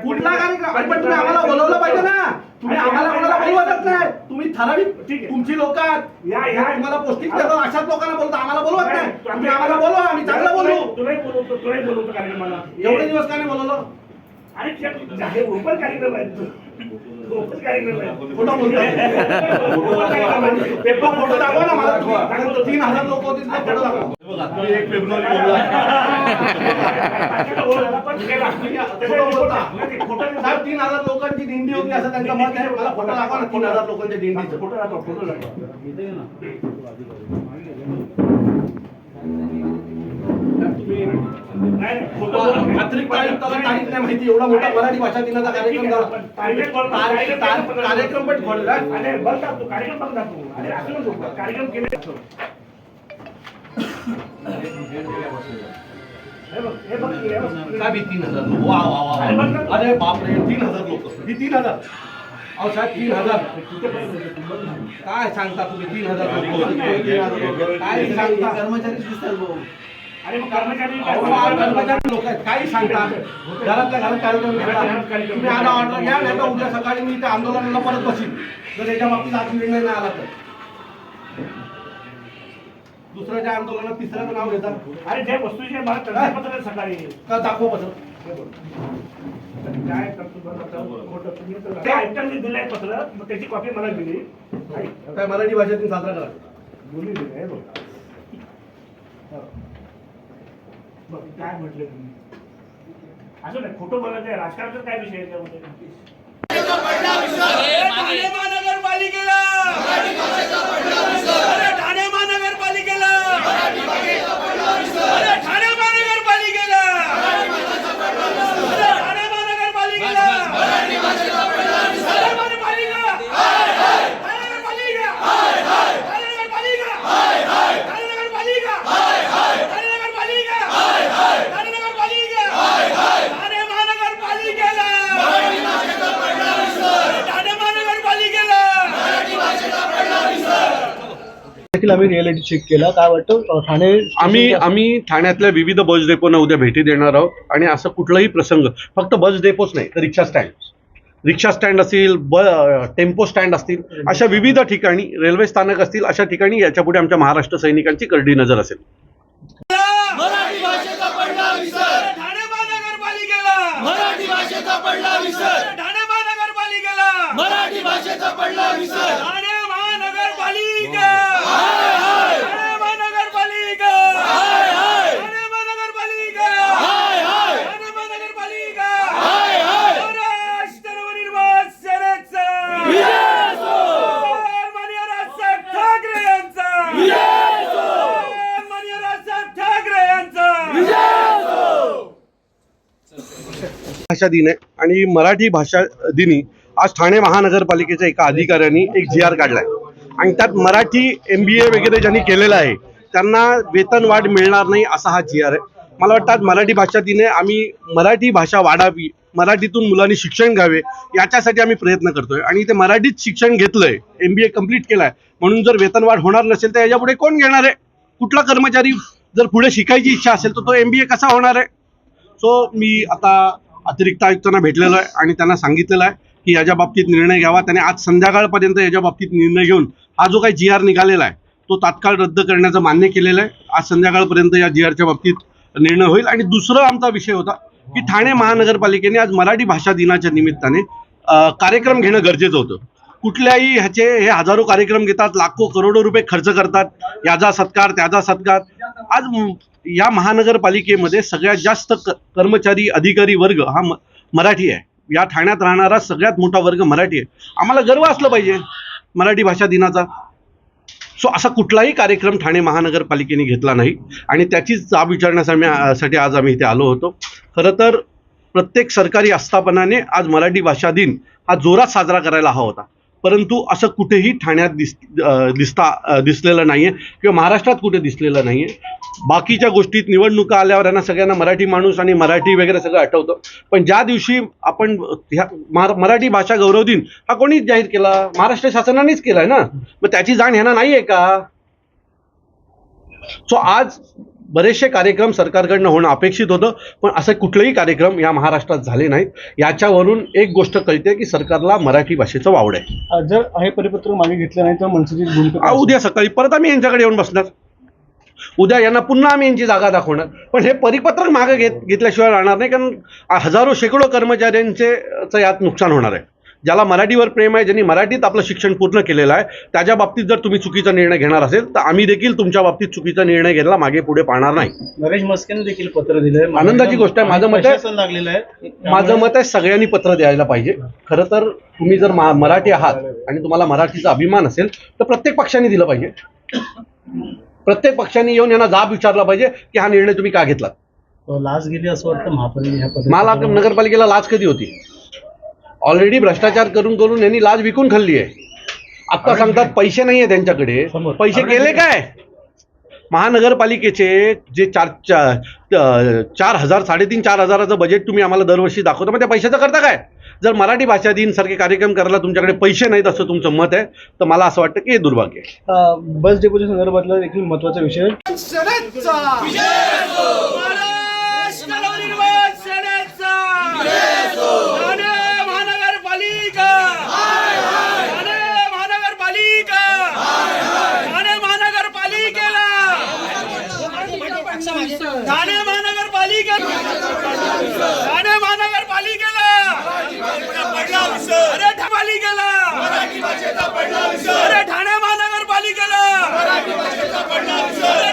कुठला कार्यक्रम? अरे पण तुम्ही आम्हाला बोलवलं पाहिजे ना. तुम्ही आम्हाला कोणाला बोलवतच नाही तुम्ही ठराविक आहे. तुमची लोक तुम्हाला पोस्टिंग देतो अशाच लोकांना बोलतो आम्हाला बोलवत नाही तुम्ही आम्हाला बोलवा आम्ही चांगलं बोलू. एवढे दिवस का नाही बोलवलं? हे ओपन कार्यक्रम आहेत. पेपर फोटो दाखवा ना मला तीन हजार लोक होते फोटो दाखवा एक फेब्रुवारी बोलला नाही, तीन हजार लोकांची दिंडी होती असं त्यांचं मत आहे मला फोटो दाखवा ना तीन हजार लोकांच्या दिंडीचं फोटो दाखवा फोटो दाखवा नाही, अतिरिक्त आयुक्ताला तारीख नाही माहिती एवढा मोठा मराठी भाषा दिनाचा कार्यक्रम झाला. कार्यक्रम पण खोलला. अरे बघ ना तू. कार्यक्रम बघ ना तू. अरे असं नको कार्यक्रम केले बघ बघ बघ. साहेब तीन हजार लोक. वा वा वा अरे बापरे तीन हजार लोक. ही तीन हजार. अहो साहेब तीन हजार. काय सांगता तुम्ही? तीन हजार लोक. काय सांगता? कर्मचारी मग कर्मचारी लोक आहेत काही सांगता घरातल्या घरात कार्यक्रम घेता तुम्ही आता ऑर्डर घ्या नाही तर उद्या सकाळी मी त्या आंदोलनाला परत बसीन. जर याच्या बाबतीत आज निर्णय नाही आला तर. दुसऱ्याच्या आंदोलनात तिसऱ्याचं नाव घेता अरे जे वस्तूचे मला तंत्रपत्र सकाळी. का दाखव पत्र. काय करतो ते आयुक्तांनी दिलंय पत्र. मग त्याची कॉपी मला दिली. काय मराठी भाषेतून साजरा करा. बोलली दिली हे बघ. हो. बघ काय म्हटलं तुम्ही? असं नाही खोटं बोलायचं आहे. राजकारणाचा काय विषय याच्यामध्ये? ठाणे महानगरपालिकेला! ठाणे महानगरपालिकेला! ठाणे महानगरपालिकेला अरे ठाणे महानगरपालिकेला ठाणे महानगरपालिका ठाणे महानगरपालिका ठाणे नगरपालिका ठाणे नगरपालिका ठाणे नगरपालिका ठाणे नगरपालिका ठाणे महानगरपालिकेला ठाणे महानगरपालिकेला देखील आम्ही रिअलिटी चेक केला. काय वाटतं ठाणे आम्ही आम्ही ठाण्यातल्या विविध बस डेपोना उद्या भेटी देणार आहोत. आणि असं कुठलाही प्रसंग फक्त बस डेपोच नाही तर रिक्षा स्टँड रिक्षा स्टँड असतील ब टेम्पो स्टँड असतील अशा विविध ठिकाणी रेल्वे स्थानक असतील अशा ठिकाणी याच्यापुढे आमच्या महाराष्ट्र सैनिकांची करडी नजर असेल. मराठी भाषेचा पडला विसर ठाणे महानगरपालिकेला मराठी भाषेचा पडला विसर ठाणे महानगरपालिकेला मराठी भाषेचा पडला विसर ठाणे महानगरपालिका ठाणे महानगरपालिका ठाणे महानगरपालिका ठाणे महानगरपालिका महाराष्ट्र नवनिर्माण सेनेचा माननीय राजसाहेब ठाकरे यांचा माननीय राजसाहेब ठाकरे यांचा भाषा दिन आहे. आणि मराठी भाषा दिनी आज ठाणे महानगरपालिकेच्या एका अधिकाऱ्यांनी एक जी आर काढलाय. आणि त्यात मराठी एम बी ए वगैरे ज्यांनी केलेलं आहे त्यांना वेतन वाढ मिळणार नाही असा हा जी आर आहे. मला वाटतं आज मराठी भाषा दिने आम्ही मराठी भाषा वाढावी मराठीतून मुलांनी शिक्षण घ्यावे याच्यासाठी आम्ही प्रयत्न करतोय. आणि ते मराठीत शिक्षण घेतलंय एम बी ए कंप्लीट केलाय म्हणून जर वेतन वाढ होणार नसेल तर याच्यापुढे कोण घेणार आहे? कुठला कर्मचारी जर पुढे शिकायची इच्छा असेल तर तो एम बी ए कसा होणार आहे? सो मी आता अतिरिक्त आयुक्तांना भेटलेलो आहे आणि त्यांना सांगितलेलं आहे की याच्या बाबतीत निर्णय घ्यावा. त्याने आज संध्याकाळपर्यंत याच्या बाबतीत निर्णय घेऊन हा जो काही जी आर निघालेला आहे तो तात्काळ रद्द करण्याचं मान्य केलेलं आहे. आज संध्याकाळपर्यंत या जी आरच्या बाबतीत निर्णय होईल. आणि दुसरा आमचा विषय होता की ठाणे महानगरपालिकेने आज मराठी भाषा दिनाच्या निमित्ताने कार्यक्रम घेणं गरजेचं होतं. कुठल्याही ह्याचे हे हजारो कार्यक्रम घेतात लाखो करोडो रुपये खर्च करतात. याचा सत्कार त्याचा सत्कार. आज या महानगरपालिकेमध्ये सगळ्यात जास्त क- कर्मचारी अधिकारी वर्ग हा मराठी आहे. या ठाण्यात राहणारा सगळ्यात मोठा वर्ग मराठी आहे. आम्हाला गर्व असलं पाहिजे मराठी भाषा दिनाचा. सो असा कुठलाही कार्यक्रम ठाणे महानगरपालिकेने घेतला नाही. आणि त्याचीच जाब विचारण्यासाठी आज आम्ही इथे आलो होतो. खरं तर प्रत्येक सरकारी आस्थापनाने आज मराठी भाषा दिन हा जोरात साजरा करायला हवा होता. परंतु असं कुठेही ठाण्यात दिस दिसता दिसलेलं नाही आहे किंवा महाराष्ट्रात कुठे दिसलेलं नाही आहे बाकीच्या गोष्टीत निवडणुका आल्यावर यांना सगळ्यांना मराठी माणूस आणि मराठी वगैरे सगळं आठवतं. पण ज्या दिवशी आपण ह्या मराठी भाषा गौरव दिन हा कोणीच जाहीर केला? महाराष्ट्र शासनानेच केलाय ना? मग त्याची जाण ह्यांना नाही आहे का? सो आज बरेचसे कार्यक्रम सरकारकडनं होणं अपेक्षित होतं पण असे कुठलेही कार्यक्रम या महाराष्ट्रात झाले नाहीत. याच्यावरून एक गोष्ट कळते की सरकारला मराठी भाषेचं वावड आहे. जर हे परिपत्रक मागे घेतलं नाही तर मनसेची? उद्या सकाळी परत आम्ही यांच्याकडे येऊन बसणार. उद्या यांना पुन्हा आम्ही यांची जागा दाखवणार. पण हे परिपत्रक मागे घेत घेतल्याशिवाय राहणार नाही कारण हजारो शेकडो कर्मचाऱ्यांचे यात नुकसान होणार आहे. ज्याला मराठीवर प्रेम आहे ज्यांनी मराठीत आपलं शिक्षण पूर्ण केलेलं आहे त्याच्या बाबतीत जर तुम्ही चुकीचा निर्णय घेणार असेल तर आम्ही देखील तुमच्या बाबतीत चुकीचा निर्णय घ्यायला मागे पुढे पाहणार नाही. नरेश मस्केने देखील पत्र दिलंय. आनंदाची गोष्ट आहे. माझं मत आहे- प्रशासन लागलेलं आहे. माझं मत आहे सगळ्यांनी पत्र द्यायला पाहिजे. खरं तर तुम्ही जर मराठी आहात आणि तुम्हाला मराठीचा अभिमान असेल तर प्रत्येक पक्षाने दिलं पाहिजे. प्रत्येक पक्षाने येऊन यांना जाब विचारला पाहिजे की हा निर्णय तुम्ही का घेतला तो लाच गेली असं वाटतं महापालिका मला नगरपालिकेला लाच कधी होती? ऑलरेडी भ्रष्टाचार करून करून यांनी लाच विकून खाल्ली आहे. आता सांगतात पैसे नाही आहे त्यांच्याकडे. पैसे गेले काय? महानगरपालिकेचे जे चार चार हजार साडेतीन चार हजाराचं बजेट तुम्ही आम्हाला दरवर्षी दाखवता मग त्या पैशाचं करता काय? जर मराठी भाषा दिन सारखे कार्यक्रम करायला तुमच्याकडे पैसे नाहीत असं तुमचं मत आहे तर मला असं वाटतं की हे दुर्भाग्य आहे. बस डेपोच्या संदर्भातला देखील महत्त्वाचा विषय. ठाणे महानगरपालिकेला. ठाणे महानगरपालिकेला. पडला अरे पालिकेला अरे ठाणे महानगरपालिकेला. अरे